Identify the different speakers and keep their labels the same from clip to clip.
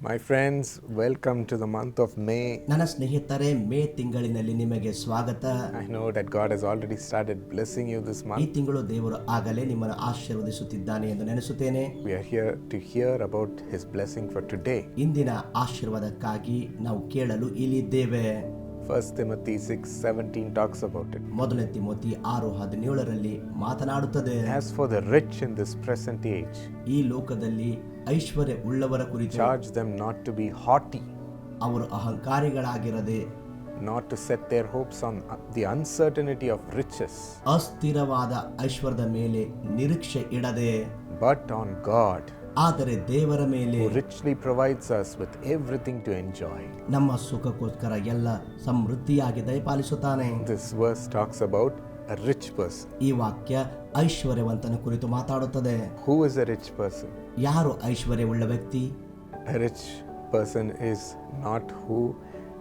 Speaker 1: My friends, welcome to the month of May.
Speaker 2: ನನ್ನ ಸ್ನೇಹಿತರೆ ಮೇ ತಿಂಗಳಿನಲ್ಲಿ ನಿಮಗೆ ಸ್ವಾಗತ
Speaker 1: I know that God has already started blessing you this
Speaker 2: ಈ
Speaker 1: month.
Speaker 2: ತಿಂಗಳು ದೇವರು ಆಗಲೇ ನಿಮ್ಮನ್ನು ಆಶೀರ್ವದಿಸುತ್ತಿದ್ದಾನೆ ಎಂದು ನೆನೆಸುತ್ತೇನೆ
Speaker 1: We are here to hear about His blessing for today.
Speaker 2: ಇಂದಿನ ಆಶೀರ್ವಾದಕ್ಕಾಗಿ ನಾವು ಕೇಳಲು ಇಲ್ಲಿದ್ದೇವೆ
Speaker 1: 1 Timothy 6 17 talks about it.
Speaker 2: ಮೊದಲನೇ ತಿಮೋತಿ ಆರು ಹದಿನೇಳರಲ್ಲಿ ಮಾತನಾಡುತ್ತದೆ.
Speaker 1: As for the rich in this present age
Speaker 2: ಈ ಲೋಕದಲ್ಲಿ ಐಶ್ವರ್ಯ ಉಳ್ಳವರ ಕುರಿತು
Speaker 1: charge them not to be haughty
Speaker 2: ಅವರು ಅಹಂಕಾರಿಗಳಾಗಿರದೆ
Speaker 1: not to set their hopes on the uncertainty of riches
Speaker 2: ಅಸ್ಥಿರವಾದ ಐಶ್ವರ್ಯದ ಮೇಲೆ ನಿರೀಕ್ಷೆ ಇಡದೆ
Speaker 1: ಬಟ್ ಆನ್ God,
Speaker 2: ಆದರೆ ದೇವರ ಮೇಲೆ
Speaker 1: richly richly provides us with everything to enjoy.
Speaker 2: ನಮ್ಮ ಸುಖಕ್ಕೋಸ್ಕರ ಎಲ್ಲ ಸಮೃದ್ಧಿಯಾಗಿ ದಯಪಾಲಿಸುತ್ತಾನೆ
Speaker 1: This verse talks about a rich person.
Speaker 2: ಈ ವಾಕ್ಯ ಐಶ್ವರ್ಯವಂತನ ಕುರಿತು ಮಾತಾಡುತ್ತದೆ
Speaker 1: Who is a rich person?
Speaker 2: ಯಾರು ಐಶ್ವರ್ಯವುಳ್ಳ ವ್ಯಕ್ತಿ
Speaker 1: A rich person is not who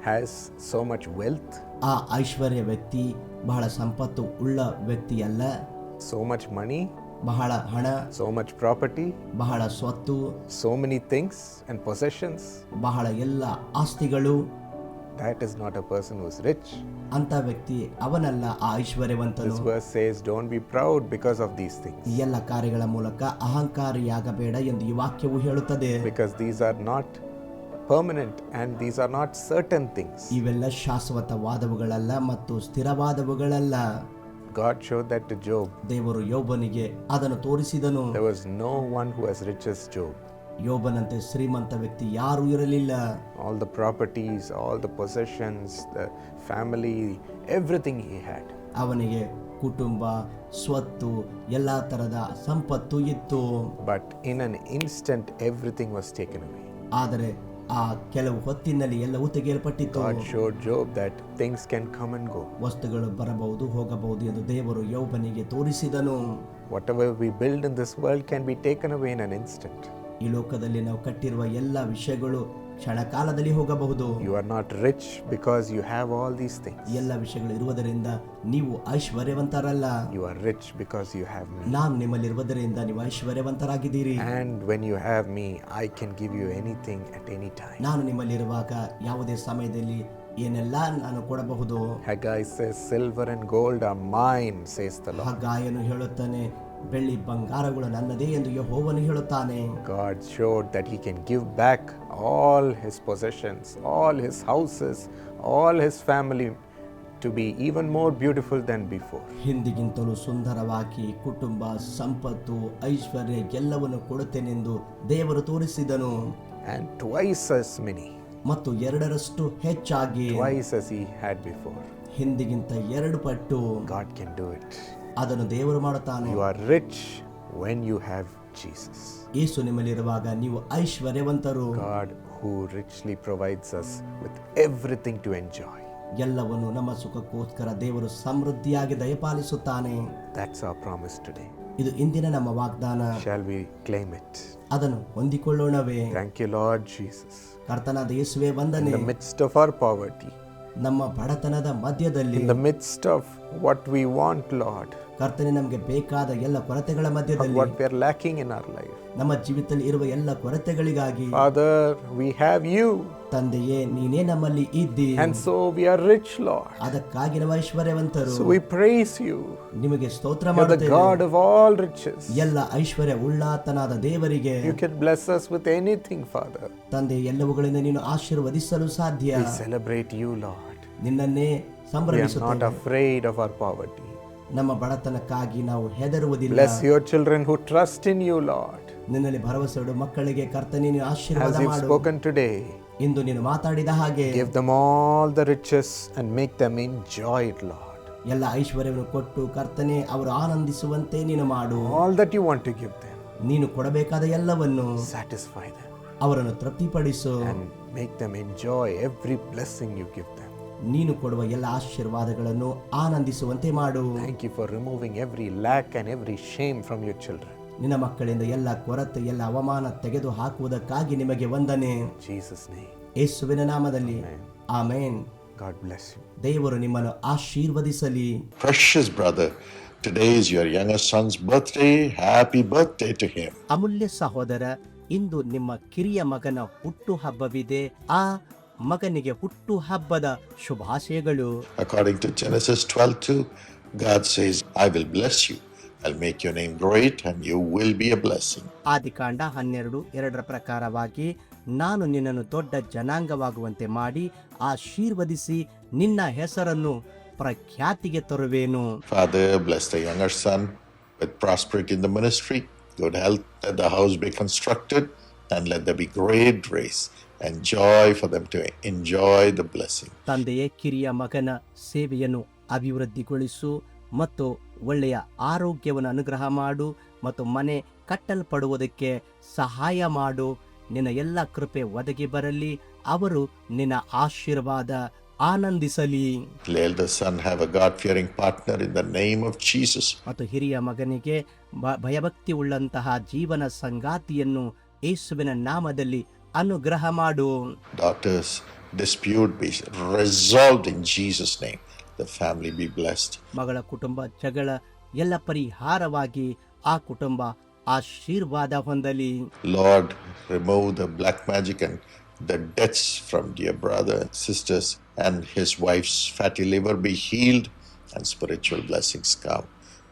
Speaker 1: has so much wealth,
Speaker 2: ಆ ಐಶ್ವರ್ಯ ವ್ಯಕ್ತಿ ಬಹಳ ಸಂಪತ್ತು ಉಳ್ಳ ವ್ಯಕ್ತಿಯಲ್ಲ
Speaker 1: so much money,
Speaker 2: ಬಹಳ ಹಣ
Speaker 1: ಸೋ ಮಚ್ ಪ್ರಾಪರ್ಟಿ
Speaker 2: ಬಹಳ ಸ್ವತ್ತು
Speaker 1: so many things and possessions.
Speaker 2: ಬಹಳ ಎಲ್ಲ ಆಸ್ತಿಗಳು
Speaker 1: That is not a person who is rich.
Speaker 2: ಅಂತ ವ್ಯಕ್ತಿ ಅವನಲ್ಲ ಆ ಐಶ್ವರ್ಯವಂತನು
Speaker 1: This verse says, Don't be proud because of these things,
Speaker 2: ಈ ಎಲ್ಲ ಕಾರ್ಯಗಳ ಮೂಲಕ ಅಹಂಕಾರಿಯಾಗಬೇಡ ಎಂದು ಈ ವಾಕ್ಯವು ಹೇಳುತ್ತದೆ
Speaker 1: because these are not permanent and these are not certain things.
Speaker 2: ಇವೆಲ್ಲ ಶಾಶ್ವತವಾದವುಗಳಲ್ಲ ಮತ್ತು ಸ್ಥಿರವಾದವುಗಳಲ್ಲ
Speaker 1: God showed that to Job.
Speaker 2: ದೇವರು ಯೋಬನಿಗೆ ಅದನ್ನು ತೋರಿಸಿದನು
Speaker 1: There was no one who as rich as Job.
Speaker 2: ಯೋಬನಂತೆ ಶ್ರೀಮಂತ ವ್ಯಕ್ತಿ ಯಾರೂ ಇರಲಿಲ್ಲ
Speaker 1: all the properties, all the possessions, the family, everything he had.
Speaker 2: ಅವನಿಗೆ ಕುಟುಂಬ ಸ್ವತ್ತು ಎಲ್ಲ ತರದ ಸಂಪತ್ತು ಇತ್ತು
Speaker 1: But in an instant, everything was taken away.
Speaker 2: ಆದರೆ ಆ ಕೆಲವು ಹೊತ್ತಿನಲ್ಲಿ ಎಲ್ಲವೂ ತೆಗೆಯಲ್ಪಟ್ಟಿತ್ತು
Speaker 1: ಶೋಡ್ ಥಿಂಗ್ಸ್ ಕ್ಯಾನ್ ಗೋ
Speaker 2: ವಸ್ತುಗಳು ಬರಬಹುದು ಹೋಗಬಹುದು ಎಂದು ದೇವರು ಯೌಬನಿಗೆ ತೋರಿಸಿದನು.
Speaker 1: What um we build in this world can be taken vain an
Speaker 2: ಈ ಲೋಕದಲ್ಲಿ ನಾವು ಕಟ್ಟಿರುವ ಎಲ್ಲ ವಿಷಯಗಳು ಕ್ಷಣ ಕಾಲದಲ್ಲಿ ಹೋಗಬಹುದು.
Speaker 1: You are not rich because you have all these things.
Speaker 2: ಎಲ್ಲ ವಿಷಯಗಳು ಇರುವುದರಿಂದ ನೀವು ಐಶ್ವರ್ಯವಂತರಲ್ಲ.
Speaker 1: You are rich because you have me
Speaker 2: ನಾನು ನಿಮ್ಮಲ್ಲಿರುವುದರಿಂದ ನೀವು ಐಶ್ವರ್ಯವಂತರಾಗಿದ್ದೀರಿ.
Speaker 1: And when you have me I can give you anything at any time
Speaker 2: ನಾನು ನಿಮ್ಮಲ್ಲಿರುವಾಗ ಯಾವುದೇ ಸಮಯದಲ್ಲಿ ಏನೆಲ್ಲ ನಾನು ಕೊಡಬಹುದು?
Speaker 1: ಸಿಲ್ವರ್ ಅಂಡ್ ಗೋಲ್ಡ್
Speaker 2: ಗಾಯನು ಹೇಳುತ್ತಾನೆ ಬೆಳ್ಳಿ ಬಂಗಾರಗಳು ನನ್ನದೇ ಎಂದು ಯಹೋವನು ಹೇಳುತ್ತಾನೆ.
Speaker 1: God showed that he can give back all his possessions all his houses all his family to be even more beautiful than before
Speaker 2: ಹಿಂದಿಗಿಂತಲೂ ಸುಂದರವಾಗಿ ಕುಟುಂಬ ಸಂಪತ್ತು ಐಶ್ವರ್ಯ ಎಲ್ಲವನ್ನು ಕೊಡುತ್ತೇನೆಂದು ದೇವರು ತೋರಿಸಿದನು.
Speaker 1: ಆ್ಯಂಡ್ ಟ್ವೈಸ್ ಅಸ್ ಮೆನಿ
Speaker 2: ಮತ್ತು ಎರಡರಷ್ಟು ಹೆಚ್ಚಾಗಿ
Speaker 1: twice as He had before.
Speaker 2: ಹಿಂದಿಗಿಂತ ಎರಡು ಪಟ್ಟು
Speaker 1: God can do it.
Speaker 2: ಅದನ್ನು ದೇವರು ಮಾಡುತ್ತಾನೆ
Speaker 1: You are rich when you have Jesus.
Speaker 2: ಯೇಸು ನಿಮ್ಮಲ್ಲಿರುವಾಗ ನೀವು ಐಶ್ವರ್ಯವಂತರು
Speaker 1: God who richly provides us with everything to enjoy.
Speaker 2: ಎಲ್ಲವನ್ನು ನಮ್ಮ ಸುಖಕ್ಕೋಸ್ಕರ ದೇವರು ಸಮೃದ್ಧಿಯಾಗಿ ದಯಪಾಲಿಸುತ್ತಾನೆ
Speaker 1: That's our promise today.
Speaker 2: ಇದು ಇಂದಿನ ನಮ್ಮ ವಾಗ್ದಾನ
Speaker 1: Shall we claim it?
Speaker 2: ಅದನ್ನು ಹೊಂದಿಕೊಳ್ಳೋಣವೇ
Speaker 1: Thank you, Lord Jesus.
Speaker 2: ಕರ್ತನಾದ ಯೇಸುವೆ
Speaker 1: In
Speaker 2: ವಂದನೆ
Speaker 1: the midst of our poverty,
Speaker 2: ನಮ್ಮ ಬಡತನದ ಮಧ್ಯದಲ್ಲಿ
Speaker 1: in the midst of what we want, Lord,
Speaker 2: ಕರ್ತನೆ ನಮಗೆ ಬೇಕಾದ ಎಲ್ಲ ಕೊರತೆಗಳ ಮಧ್ಯದಲ್ಲಿ
Speaker 1: what we are lacking in our life.
Speaker 2: ನಮ್ಮ ಜೀವಿತದಲ್ಲಿ ಇರುವ ಎಲ್ಲ ಕೊರತೆಗಳಿಗಾಗಿ
Speaker 1: Father, we have you,
Speaker 2: ತಂದೆಯೇ ನೀನೇ ನಮ್ಮಲ್ಲಿ ಇದ್ದಿ
Speaker 1: and so we are rich, Lord.
Speaker 2: ಅದಕ್ಕಾಗಿ ನಾವು ಐಶ್ವರ್ಯವಂತರು
Speaker 1: So we praise you.
Speaker 2: ನಿಮಗೆ ಸ್ತೋತ್ರ
Speaker 1: You're the
Speaker 2: ಮಾಡುತ್ತೇವೆ
Speaker 1: God of all riches.
Speaker 2: ಎಲ್ಲ ಐಶ್ವರ್ಯ ಉಳ್ಳಾತನಾದ ದೇವರಿಗೆ
Speaker 1: You can bless us with anything, Father.
Speaker 2: ತಂದೆ ಎಲ್ಲವುಗಳಿಂದ ನೀನು ಆಶೀರ್ವದಿಸಲು ಸಾಧ್ಯ
Speaker 1: We celebrate you, Lord.
Speaker 2: ನಿನ್ನನ್ನೇ
Speaker 1: We are
Speaker 2: ಸಂಭ್ರಮಿಸುತ್ತೇವೆ
Speaker 1: not afraid of our poverty.
Speaker 2: ನಮ್ಮ ಬಡತನಕ್ಕಾಗಿ ನಾವು ಹೆದರುವುದಿಲ್ಲ
Speaker 1: Bless your children who trust in you, Lord.
Speaker 2: ನಿನ್ನಲ್ಲಿ ಭರವಸೆ ಇಡು ಮಕ್ಕಳಿಗೆ ಕರ್ತನೆ ನೀನು
Speaker 1: As
Speaker 2: ಆಶೀರ್ವಾದ
Speaker 1: you've
Speaker 2: ಮಾಡು
Speaker 1: spoken today,
Speaker 2: ಇಂದು ನೀನು ಮಾತಾಡಿದ ಹಾಗೆ
Speaker 1: give them all the riches and make them enjoy it, Lord.
Speaker 2: ಎಲ್ಲ ಐಶ್ವರ್ಯವನ್ನು ಕೊಟ್ಟು ಕರ್ತನೆ ಅವರು ಆನಂದಿಸುವಂತೆ ನೀನು ಮಾಡು
Speaker 1: All that you want to give them,
Speaker 2: ನೀನು ಕೊಡಬೇಕಾದ ಎಲ್ಲವನ್ನು
Speaker 1: satisfy them
Speaker 2: ಅವರನ್ನು ತೃಪ್ತಿಪಡಿಸು
Speaker 1: and make them enjoy every blessing you give them.
Speaker 2: ನೀನು ಕೊಡುವ ಎಲ್ಲ ಆಶೀರ್ವಾದಗಳನ್ನು ಆನಂದಿಸುವಂತೆ ಮಾಡು.
Speaker 1: Thank you for removing every lack and every shame from your children
Speaker 2: ನಿನ್ನ ಮಕ್ಕಳಿಂದ ಎಲ್ಲ ಕೊರತೆ ಎಲ್ಲ ಅವಮಾನ ತೆಗೆದು ಹಾಕುವುದಕ್ಕಾಗಿ ನಿಮಗೆ ವಂದನೆ.
Speaker 1: ಜೀಸಸ್ ನೇಮ್
Speaker 2: ಯೇಸುವಿನ ನಾಮದಲ್ಲಿ. ಆಮೆನ್.
Speaker 1: ಗಾಡ್ ಬ್ಲೆಸ್
Speaker 2: ದೇವರು ನಿಮ್ಮನ್ನು ಆಶೀರ್ವದಿಸಲಿ.
Speaker 3: Precious brother today is your younger son's birthday happy birthday to him
Speaker 2: ಅಮೂಲ್ಯ ಸಹೋದರ ಇಂದು ನಿಮ್ಮ ಕಿರಿಯ ಮಗನ ಹುಟ್ಟುಹಬ್ಬವಿದೆ. ಆ ಮಗನಿಗೆ ಹುಟ್ಟು ಹಬ್ಬದ ಶುಭಾಶಯಗಳು.
Speaker 3: According to Genesis 12 two God says I will bless you I will make your name great and you will be a blessing
Speaker 2: ಆದಿಕಾಂಡ 12 ಎರಡರ ಪ್ರಕಾರವಾಗಿ ನಾನು ನಿನ್ನನ್ನು ದೊಡ್ಡ ಜನಾಂಗವಾಗುವಂತೆ ಮಾಡಿ ಆಶೀರ್ವದಿಸಿ ನಿನ್ನ ಹೆಸರನ್ನು ಪ್ರಖ್ಯಾತಿಗೆ ತರುವೆನು.
Speaker 3: Father bless the younger son with prosperity in the ministry good health the house be constructed and let the be great race and joy for them to enjoy the blessing.
Speaker 2: ತಂದೆಯೇ ಕಿರಿಯ ಮಗನ ಸೇವೆಯನ್ನು ಅಭಿವೃದ್ಧಿಗೊಳಿಸು ಮತ್ತು ಒಳ್ಳೆಯ ಆರೋಗ್ಯವನ್ನು ಅನುಗ್ರಹ ಮಾಡು ಮತ್ತು ಮನೆ ಕಟ್ಟಲ್ಪಡುವುದಕ್ಕೆ ಸಹಾಯ ಮಾಡು ನಿನ್ನ ಎಲ್ಲ ಕೃಪೆ ಒದಗಿ ಬರಲಿ ಅವರು ನಿನ್ನ ಆಶೀರ್ವಾದ ಆನಂದಿಸಲಿ
Speaker 3: Let elder son have a God fearing partner in the name of Jesus.
Speaker 2: ಮತ್ತು ಹಿರಿಯ ಮಗನಿಗೆ ಬ- ಭಯಭಕ್ತಿ ಉಳ್ಳಂತಹ ಜೀವನ ಸಂಗಾತಿಯನ್ನು ಯೇಸುವಿನ ನಾಮದಲ್ಲಿ ಅನುಗ್ರಹ ಮಾಡು
Speaker 3: Daughter's dispute be resolved in Jesus' name. The family be blessed.
Speaker 2: ಮಗಳ ಕುಟುಂಬ ಜಗಳ ಎಲ್ಲ ಪರಿಹಾರವಾಗಿ ಆ ಕುಟುಂಬ ಆಶೀರ್ವಾದ ಹೊಂದಲಿ
Speaker 3: Lord, remove the black magic and the deaths from dear brother and sisters, and his wife's fatty liver be healed, and spiritual blessings come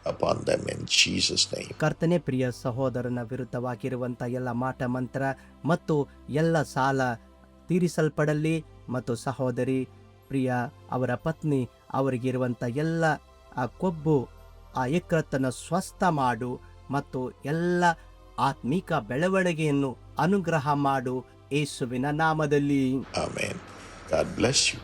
Speaker 3: upon them in Jesus' name.
Speaker 2: ಕರ್ತನೆ ಪ್ರಿಯ ಸಹೋದರನ ವಿರುದ್ಧವಾಗಿರುವಂಥ ಎಲ್ಲ ಮಾಟ ಮಂತ್ರ ಮತ್ತು ಎಲ್ಲ ಸಾಲ ತೀರಿಸಲ್ಪಡಲಿ ಮತ್ತು ಸಹೋದರಿ ಪ್ರಿಯ ಅವರ ಪತ್ನಿ ಅವರಿಗಿರುವಂಥ ಎಲ್ಲ ಆ ಕೊಬ್ಬು ಆ ಎಕ್ಕತ್ತನ್ನು ಸ್ವಸ್ಥ ಮಾಡು ಮತ್ತು ಎಲ್ಲ ಆತ್ಮಿಕ ಬೆಳವಣಿಗೆಯನ್ನು ಅನುಗ್ರಹ ಮಾಡು ಯೇಸುವಿನ ನಾಮದಲ್ಲಿ
Speaker 3: Amen. God bless you.